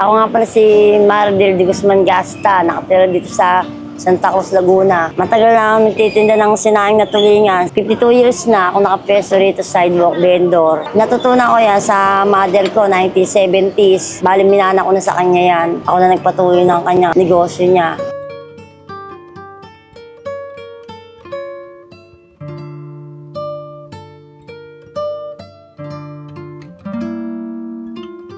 Ako nga pala si Mardel de Guzman Gasta, nakatira dito sa Santa Cruz, Laguna. Matagal na ako nagtitinda ng sinaing na tulingan. 52 years na ako nakapeso rito sa sidewalk vendor. Natutunan ko yan sa mother ko, 1970s. Bali, minana ko na sa kanya yan. Ako na nagpatuloy ng kanyang negosyo niya.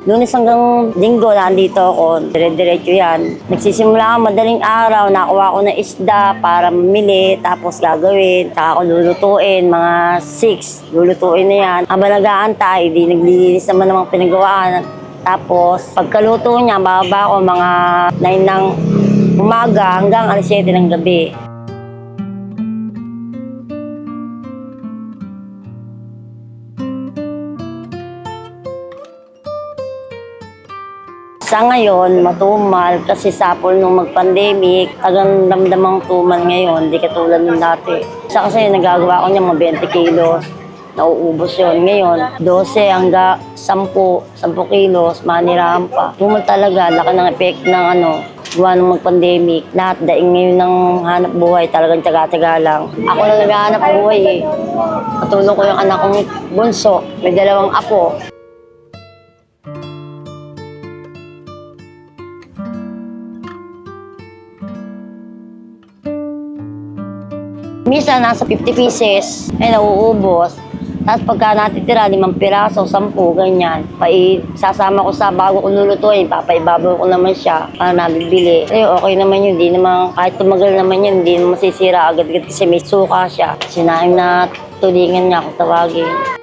Lunes hanggang linggo, nandito ako. Dire-diretso yan. Nagsisimula ako madaling araw, nakuha ko na isda para mamili, tapos gagawin. Saka ako lulutuin, mga 6, lulutuin na yan. Habang nag-aantay, di naglilinis naman ng mga pinagawaan. Tapos, pagkaluto niya, bababa ako mga 9 ng umaga hanggang alas 7 ng gabi. Sa ngayon, matumal kasi sapol nung mag-pandemic, tagang damdamang tumal ngayon, di katulad ng dati. Sa kasi nagagawa ko niya mga 20 kilos, nauubos yon Ngayon, 12 hanggang 10, 10 kilos, manirahan pa. Tumal talaga, laki ng effect ng ano, gawa nung mag-pandemic. Lahat daing ngayon ng hanap buhay, talagang tsaga-tsaga lang. Ako lang naghahanap buhay eh. Katulong ko yung anak kong bunso, may dalawang apo. Minsan, nasa 50 pieces, ay nauubos. Tapos pagka natitira, limang piraso, sampu, ganyan. Pai, ko sa bago ko lulutuin, papaibabaw ko naman siya para nabibili. Eh, okay naman yun, di naman, kahit tumagal naman yun, hindi naman masisira agad-agad kasi may suka siya. Sinaing na tulingan niya kung tawagin.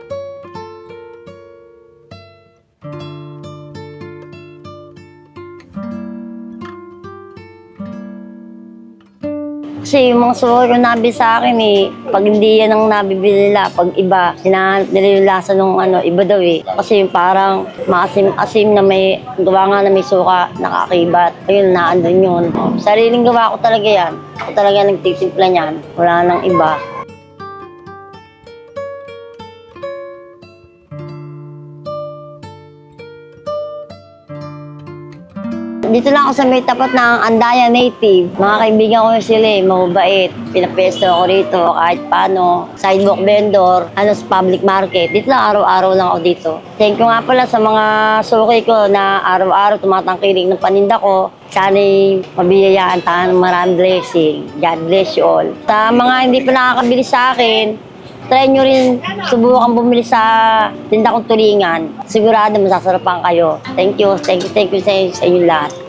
Kasi yung mga yung nabi sa akin eh, pag hindi yan ang nabibili nila, pag iba, hinahanap nila yung lasa ng ano, iba daw eh. Kasi yung parang maasim-asim na may, gawa nga na may suka, nakakibat. Ayun, naandun yun. Sariling gawa ko talaga yan. Ako talaga nagtitimpla niyan. Wala nang iba. Dito lang ako sa may tapat ng Andaya Native. Mga kaibigan ko sila eh, mababait. Pinapesto ako rito kahit paano. Sidewalk vendor, ano sa public market. Dito lang araw-araw lang ako dito. Thank you nga pala sa mga suki ko na araw-araw tumatangkilik ng paninda ko. Sana'y mabiyayaan tayo ng maraming blessing. God bless you all. Sa mga hindi pa nakakabili sa akin, try nyo rin subukan bumili sa tinda kong tulingan. Sigurado masasarapan kayo. Thank you, thank you, thank you sa, sa inyo lahat.